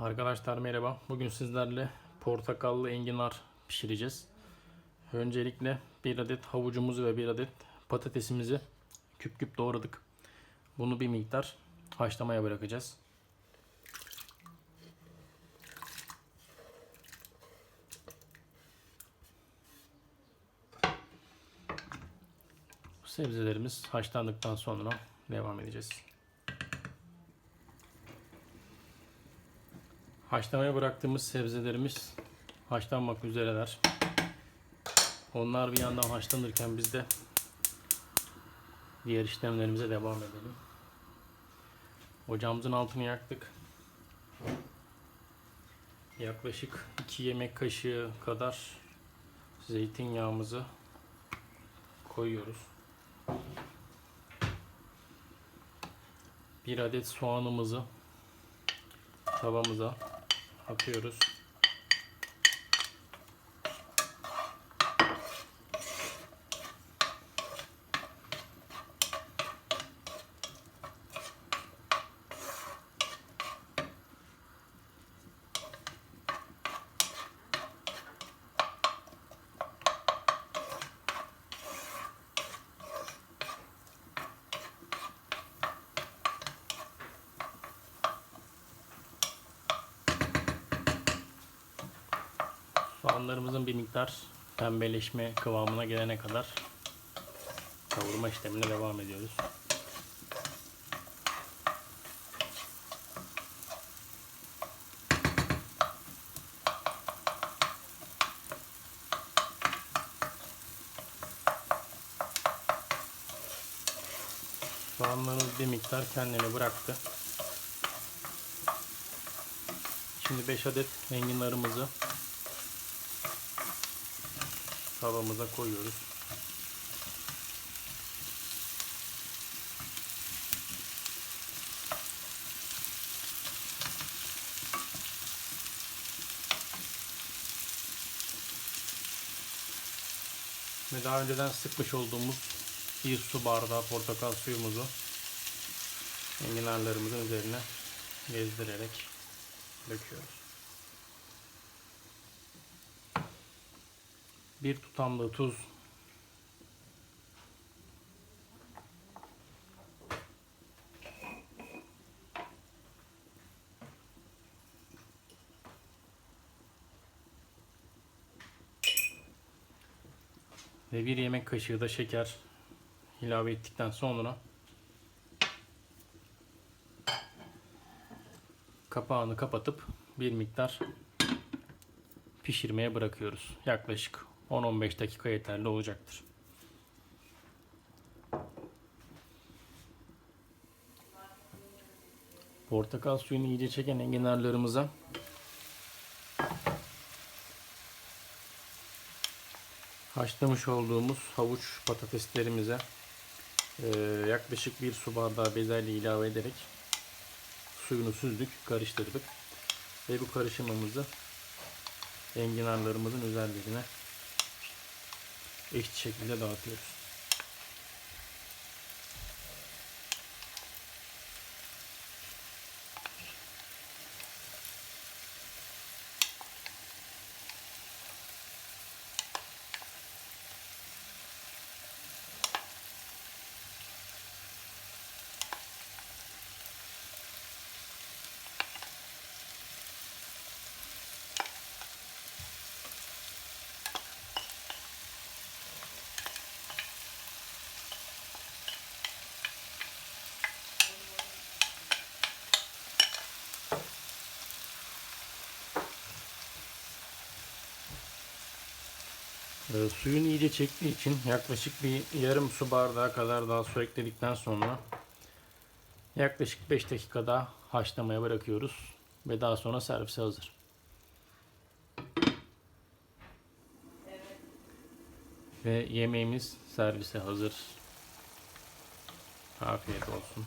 Arkadaşlar merhaba. Bugün sizlerle portakallı enginar pişireceğiz. Öncelikle bir adet havucumuzu ve bir adet patatesimizi küp küp doğradık. Bunu bir miktar haşlamaya bırakacağız. Sebzelerimiz haşlandıktan sonra devam edeceğiz. Haşlamaya bıraktığımız sebzelerimiz haşlanmak üzereler. Onlar bir yandan haşlanırken biz de diğer işlemlerimize devam edelim. Ocağımızın altını yaktık. Yaklaşık 2 yemek kaşığı kadar zeytinyağımızı koyuyoruz. Bir adet soğanımızı tavamıza atıyoruz. Soğanlarımızın bir miktar pembeleşme kıvamına gelene kadar kavurma işlemine devam ediyoruz. Soğanlarımız bir miktar kendini bıraktı. Şimdi 5 adet enginarımızı tavamıza koyuyoruz. Ve daha önceden sıkmış olduğumuz bir su bardağı portakal suyumuzu enginarlarımızın üzerine gezdirerek döküyoruz. Bir tutamlı tuz ve bir yemek kaşığı da şeker ilave ettikten sonra kapağını kapatıp bir miktar pişirmeye bırakıyoruz. Yaklaşık 10-15 dakika yeterli olacaktır. Portakal suyunu iyice çeken enginarlarımıza haşlamış olduğumuz havuç patateslerimize e, yaklaşık bir su bardağı bezelye ilave ederek suyunu süzdük, karıştırdık ve bu karışımımızı enginarlarımızın üzerlerine eşit şekilde dağıtıyoruz. E, suyunu iyice çektiği için yaklaşık bir yarım su bardağı kadar daha su ekledikten sonra yaklaşık 5 dakika daha haşlamaya bırakıyoruz ve daha sonra servise hazır. Ve yemeğimiz servise hazır. Afiyet olsun.